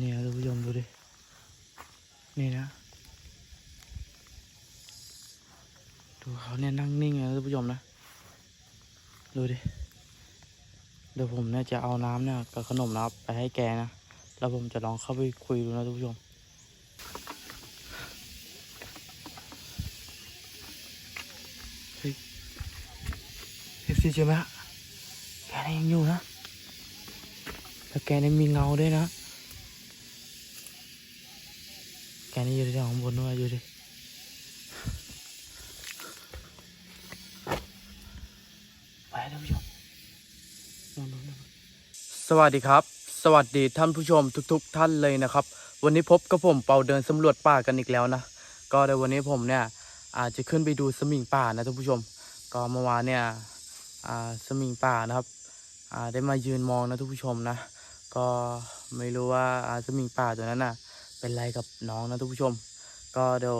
เนี่ยท่านผู้ชมดูดิ นี่นะ ดูเขาเนี่ยนั่งนิ่งนะท่านผู้ชมนะ ดูดิ เดี๋ยวผมเนี่ยจะเอาน้ำเนี่ยกับขนมนะครับไปให้แกนะ แล้วผมจะลองเข้าไปคุยดูนะท่านผู้ชมเฮ้ยเอฟซีเจอไหมฮะแกนี่ยยังอยู่นะ แล้วแกเนี่ยมีเงาด้วยนะ แกนี่อยู่ที่ข้างบนด้วยอยู่ดิไปท่านผู้ชมนนสวัสดีครับ สวัสดีท่านผู้ชมทุก ๆ ท่านเลยนะครับ วันนี้พบกับผมเป่าเดินสำรวจป่ากันอีกแล้วนะ ก็ในวันนี้ผมเนี่ยอาจจะขึ้นไปดูสมิงป่านะท่านผู้ชม ก็เมื่อวานเนี่ยสมิงป่านะครับได้มายืนมองนะท่านผู้ชมนะ ก็ไม่รู้ว่าสมิงป่าตัวนั้นน่ะ เป็นไรกับน้องนะท่านผู้ชม ก็เดี๋ยว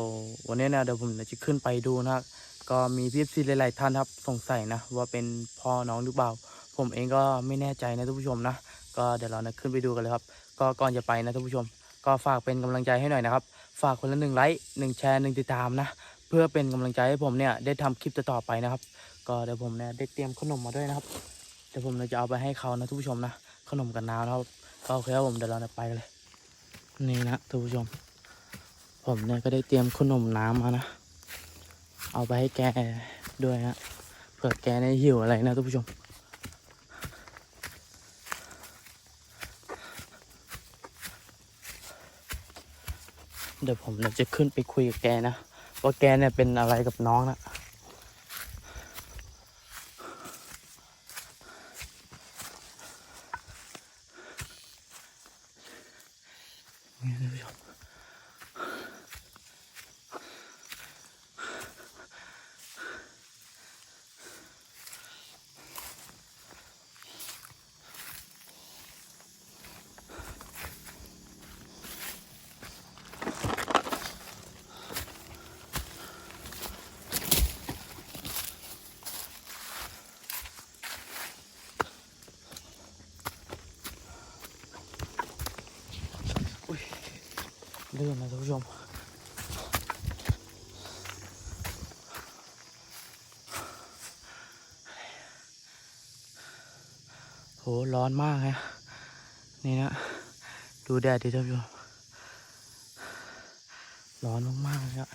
วันนี้นะเดี๋ยวผมจะขึ้นไปดูนะครับก็มีพี่ซีหลายๆท่านครับสงสัยนะว่าเป็นพ่อน้องหรือเปล่า ผมเองก็ไม่แน่ใจนะท่านผู้ชมนะก็เดี๋ยวเรานะขึ้นไปดูกันเลยครับ ก็ก่อนจะไปนะท่านผู้ชม ก็ฝากเป็นกำลังใจให้หน่อยนะครับ ฝากคนละหนึ่งไลค์หนึ่งแชร์หนึ่งติดตามนะเพื่อเป็นกำลังใจให้ผมเนี่ยได้ทำคลิปต่อไปนะครับ ก็เดี๋ยวผมเนี่ยได้เตรียมขนมมาด้วยนะครับเดี๋ยวผมจะเอาไปให้เขานะท่านผู้ชมนะขนมกับน้ำนะครับก็โอเคครับผมเดี๋ยวเราไปกันเลย นี่นะท่านผู้ชม ผมเนี่ยก็ได้เตรียมขนมน้ำมานะ เอาไปให้แกด้วยนะเผื่อแกเนี่ยหิวอะไรนะท่านผู้ชม เดี๋ยวผมเนี่ยจะขึ้นไปคุยกับแกนะ ว่าแกเนี่ยเป็นอะไรกับน้องนะ ลื่อนนะท่านผู้ชม โห ร้อนมากฮะนี่นะ ดูแดดดิท่านผู้ชม ร้อนมากๆเลยอะ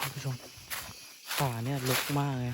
ท่านผู้ชมป่าเนี่ยลกมากเลย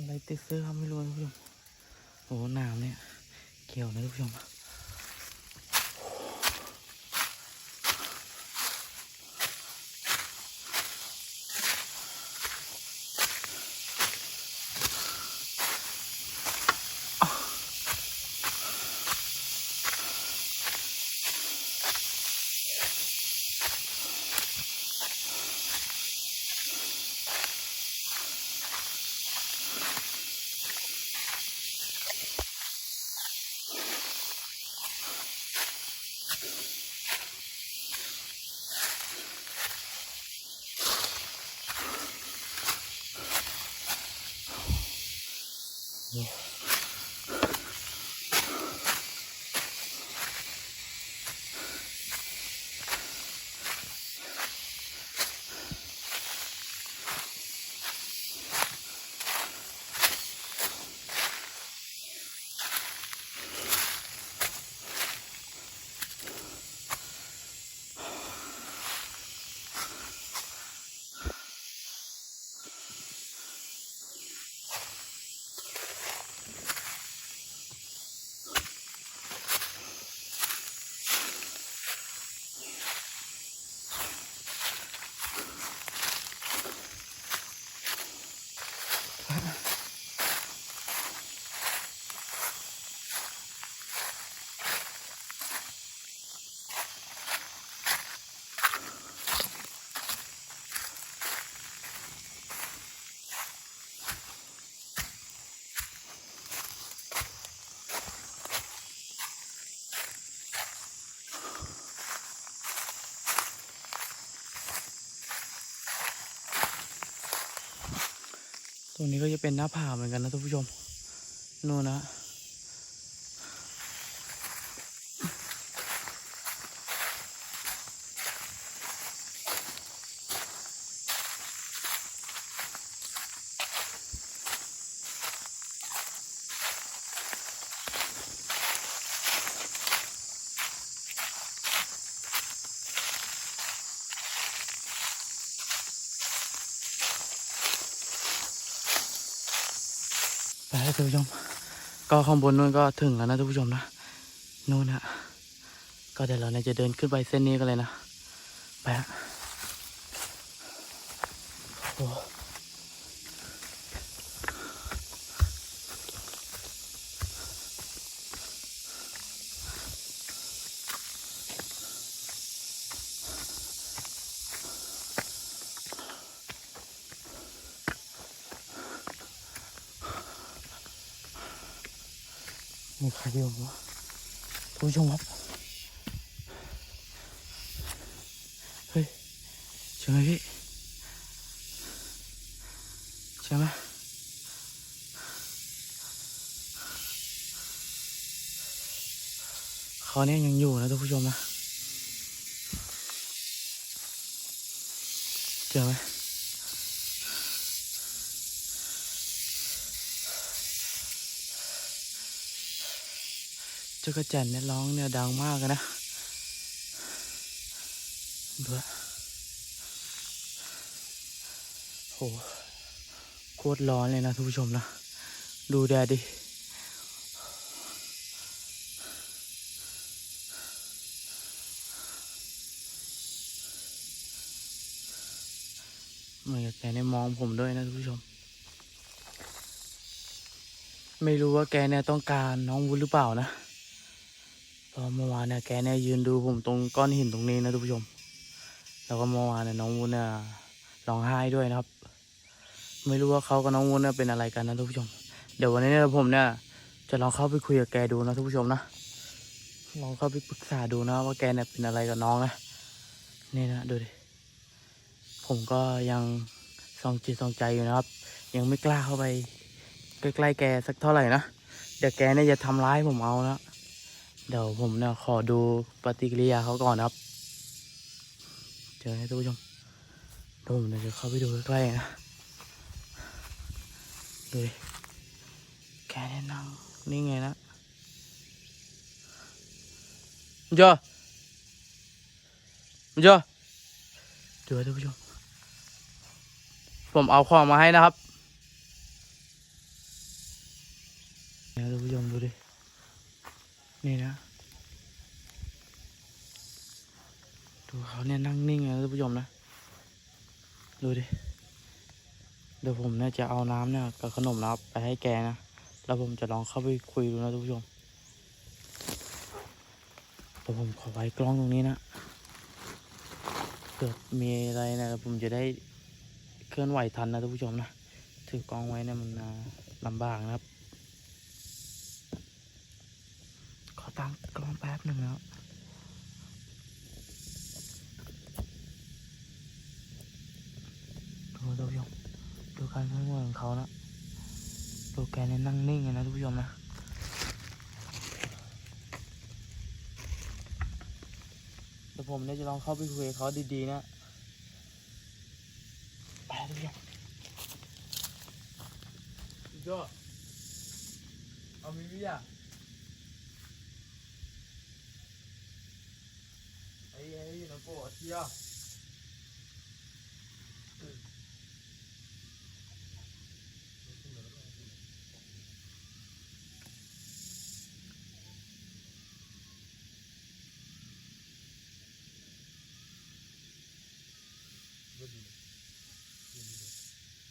อะไรติดเสื้อไม่รู้นะท่านผู้ชมโอ้หนาวเนี่ยเกี่ยวนะทุกผู้ชม ตรงนี้ก็จะเป็นหน้าผาเหมือนกันนะท่านผู้ชมนู่นนะ ครับท่านผู้ชม ก็ข้างบนนู้นก็ถึงแล้วนะท่านผู้ชมนะนู่นฮะก็เดี๋ยวเราเนี่ยจะเดินขึ้นไปเส้นนี้กันเลยนะ ไปฮะโอ้ มีใครอยู่วะท่านผู้ชมครับ เฮ้ยใช่ไหมพี่ช่ไหมเขาเนี่ยยังอยู่นะท่านผู้ชมนะเจอไหม จ้ากระจันเนี่ยร้องเนี่ยดังมากอะนะดูอโหโคตรร้อนเลยนะท่านผู้ชมนะ ดูแดดดิมือนกับแกเนี่ยมองผมด้วยนะท่านผู้ชม ไม่รู้ว่าแกเนี่ยต้องการน้องวุ้นหรือเปล่านะ เพราะเมื่อวานเนี่ยแกเนี่ยยืนดูผมตรงก้อนหินตรงนี้นะท่านผู้ชม แล้วก็เมื่อวานเนี่ยน้องวุ้นเนี่ยร้องไห้ด้วยนะครับ ไม่รู้ว่าเขากับน้องวุ้นเนี่ยเป็นอะไรกันนะท่านผู้ชม เดี๋ยววันนี้เนี่ยผมเนี่ยจะลองเข้าไปคุยกับแกดูนะท่านผู้ชมนะลองเข้าไปปรึกษาดูนะว่าแกเนี่ยเป็นอะไรกับน้องนะนี่นะดูดิผมก็ยังสองจิตสองใจอยู่นะครับ ยังไม่กล้าเข้าไปใกล้ๆแกสักเท่าไหร่นะเดี๋ยวแกเนี่ยจะทำร้ายผมเอานะ เดี๋ยวผมเนี่ยขอดูปฏิกิริยาเขาก่อนครับ เจอไหมท่านผู้ชมเดี๋ยวผมเนี่ยจะเข้าไปดูใกล้ๆนะดูดิแกเนี่ยนั่งนี่ไงนะมันเจอมันเจอดูท่านผู้ชม ผมเอาของมาให้นะครับเนี่ยท่านผู้ชมดูดิ นี่นะ ดูเขาเนี่ยนั่งนิ่งนะท่านผู้ชมนะ ดูดิ เดี๋ยวผมเนี่ยจะเอาน้ำเนี่ยกับขนมนะไปให้แกนะ แล้วผมจะลองเข้าไปคุยดูนะท่านผู้ชมเดี๋ยวผมขอไว้กล้องตรงนี้นะเกิดมีอะไรนะผมจะได้เคลื่อนไหวทันนะท่านผู้ชมนะ ถือกล้องไว้เนี่ยมันลำบากนะครับ ขอตั้ง กหนึ่งนะครับดูท่านผู้ชมดูการเคลื่อนไหวของเขานะดูแกเนี่ยนั่งนิ่งเลยนะท่านผู้ชมนะเดี๋ยวผมเนี่ยจะลองเข้าไปคุยเขาดีๆนะไปท่านผู้ชมโจเอามีวิยาไอ้ไอ้น้ องโก้เที่ยว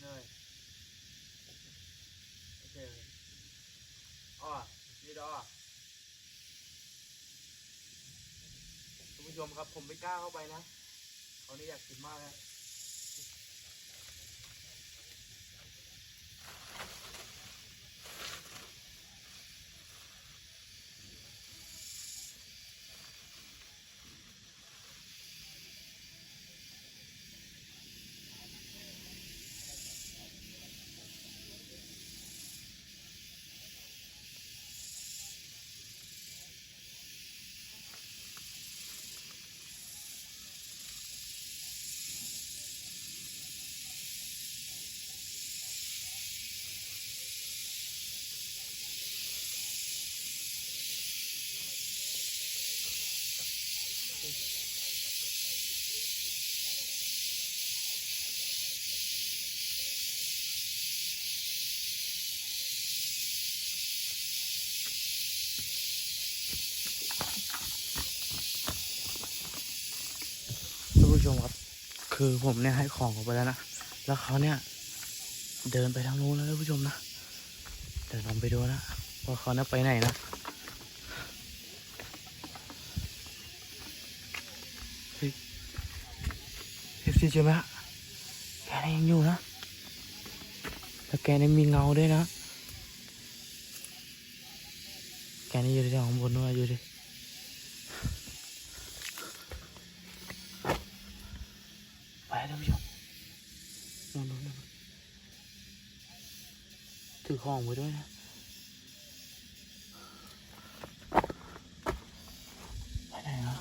Nej. Okej. Ja, idag. ท่านผู้ชม ครับผมไม่กล้าเข้าไปนะเขานี่อยากกินมากนะ ผู้ ชมครับ คือผมเนี่ยให้ของเขาไปแล้วนะ แล้วเขาเนี่ย เดินไปทางนู้นแล้วท่านผู้ชมนะ เดี๋ยวลองไปดูนะว่าเขาเนี่ยไปไหนนะเฮ้ยเอฟซีเจอไหมฮะแกนี่ยังอยู่นะแล้วแกเนี่ยมีเงาด้วยนะ แกนี่อยู่ที่ข้างบนด้วยอยู่ดิ ไปท่านผู้ชมนู่นนู่นนู่น ถือของไว้ด้วยนะไปไหนอะ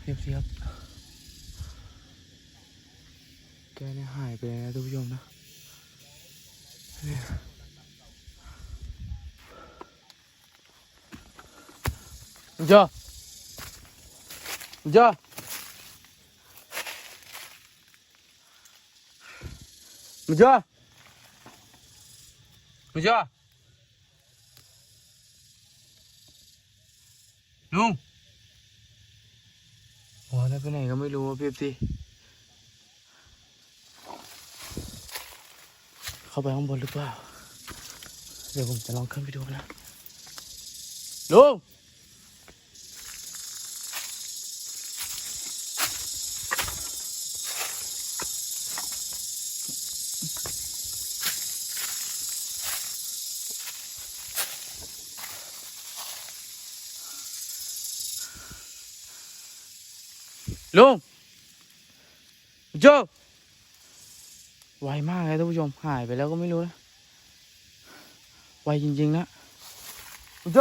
เพียบเทียบแกเนี่ยหายไปเลยนะท่านผู้ชมนะเนี่ยเจอเจอมึ งเจอมึงเจอลุงโอ้แล้วไปไหนก็ไม่รู้อ่พี่สิเข้าไปข้างบนหรือเปล่า เดี๋ยวผมจะลองขึ้นไปดูนะลุง ลุงโจไวมากเลยท่านผู้ชม หายไปแล้วก็ไม่รู้นะ ไวจริงๆนะโจ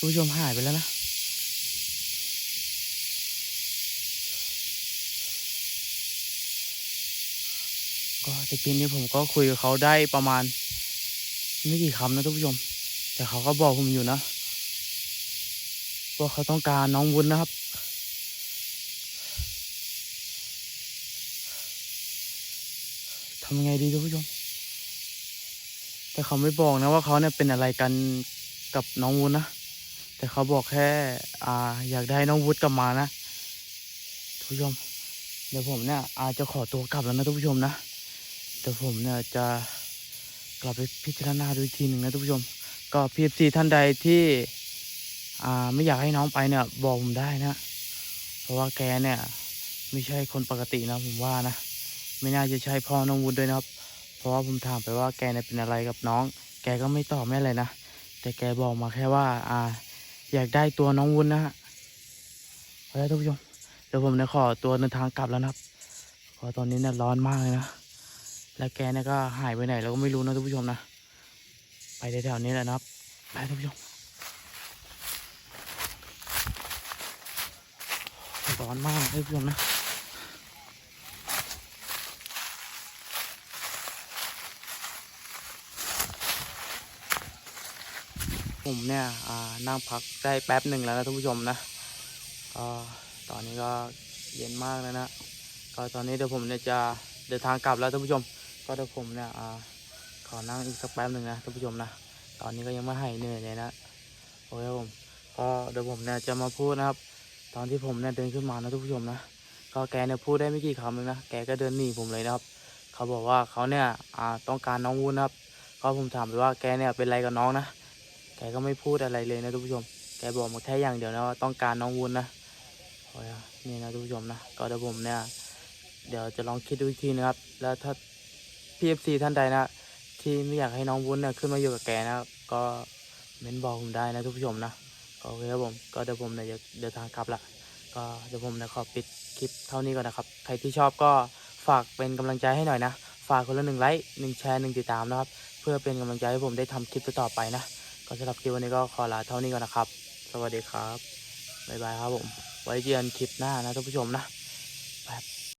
ท่านผู้ชมหายไปแล้วนะ ก็ตะกี้นี้ผมก็คุยกับเขาได้ประมาณ ไม่กี่คำนะท่านผู้ชม แต่เขาก็บอกผมอยู่นะว่าเขาต้องการน้องวุ้นนะครับทำยังไงดีท่านผู้ชม แต่เขาไม่บอกนะว่าเขาเนี่ยเป็นอะไรกันกับน้องวุ้นนะ แต่เขาบอกแค่ อ่า อยากได้น้องวุฒิกลับมานะท่านผู้ชม เดี๋ยวผมเนี่ยอาจจะขอตัวกลับแล้วนะท่านผู้ชมนะแต่ผมเนี่ยจะกลับไปพิจารณาดูอีกทีหนึ่งนะท่านผู้ชม ก็พีเอฟซีท่านใดที่อ่าไม่อยากให้น้องไปเนี่ยบอกผมได้นะ เพราะว่าแกเนี่ย ไม่ใช่คนปกตินะผมว่านะ ไม่น่าจะใช่พ่อน้องวุฒิด้วยนะครับ เพราะว่าผมถามไปว่าแกเนี่ยเป็นอะไรกับน้อง แกก็ไม่ตอบไม่อะไรนะ แต่แกบอกมาแค่ว่า อ่า อยากได้ตัวน้องวุ้นนะฮะไปแล้วทุกผู้ชมเดี๋ยวผมจะขอตัวเดินทางกลับแล้วนะครับเพราะตอนนี้เนี่ยร้อนมากเลยนะและแกเนี่ยก็หายไปไหนเราก็ไม่รู้นะทุกผู้ชมนะไปแถวๆนี้แหละนะครับไปทุกผู้ชมร้อนมากทุกผู้ชมนะ ผมเนี่ยนั่งพักได้แป๊บหนึ่งแล้วนะท่านผู้ชมนะก็ตอนนี้ก็เย็นมากแล้วนะก็ตอนนี้เดี๋ยวผมเนี่ยจะเดินทางกลับแล้วท่านผู้ชม ก็เดี๋ยวผมเนี่ยอขอนั่งอีกสักแป๊บหนึ่งนะท่านผู้ชมนะตอนนี้ก็ยังไม่หายเหนื่อยเลยนะโอเคครับผมก็เดี๋ยวผมเนี่ยจะมาพูดนะครับ ตอนที่ผมเนี่ยเดินขึ้นมานะท่านผู้ชมนะก็แกเนี่ยพูดได้ไม่กี่คำเองนะแกก็เดินหนีผมเลยนะครับ เขาบอกว่าเขาเนี่ยต้องการน้องวุ้นครับก็ผมถามไปว่าแกเนี่ยเป็นไรกับน้องนะ แกก็ไม่พูดอะไรเลยนะทุกผู้ชม แกบอกมาแค่อย่างเดียวนะว่าต้องการน้องวุ้นนะโอ้ยนี่นะทุกผู้ชมนะก็เดี๋ยวผมเนี่ย เดี๋ยวจะลองคิดดูอีกทีนะครับ แล้วถ้าพีเอฟซีท่านใดนะ ที่ไม่อยากให้น้องวุ้นเนี่ยขึ้นมาอยู่กับแกนะ ก็เม้นบอกผมได้นะทุกผู้ชมนะก็โอเคครับผมก็เดี๋ยวผมเนี่ยจะเดินทางกลับละก็เดี๋ยวผมเนี่ยขอปิดคลิปเท่านี้ก่อนนะครับ ใครที่ชอบก็ฝากเป็นกำลังใจให้หน่อยนะ ฝากคนละหนึ่งไลค์หนึ่งแชร์หนึ่งติดตามนะครับ เพื่อเป็นกำลังใจให้ผมได้ทำคลิปต่อไปนะ ก็สำหรับคลิปวันนี้ก็ขอลาเท่านี้ก่อนนะครับ สวัสดีครับ บ๊ายบายครับผม ไว้เจอกันคลิปหน้านะท่านผู้ชมนะ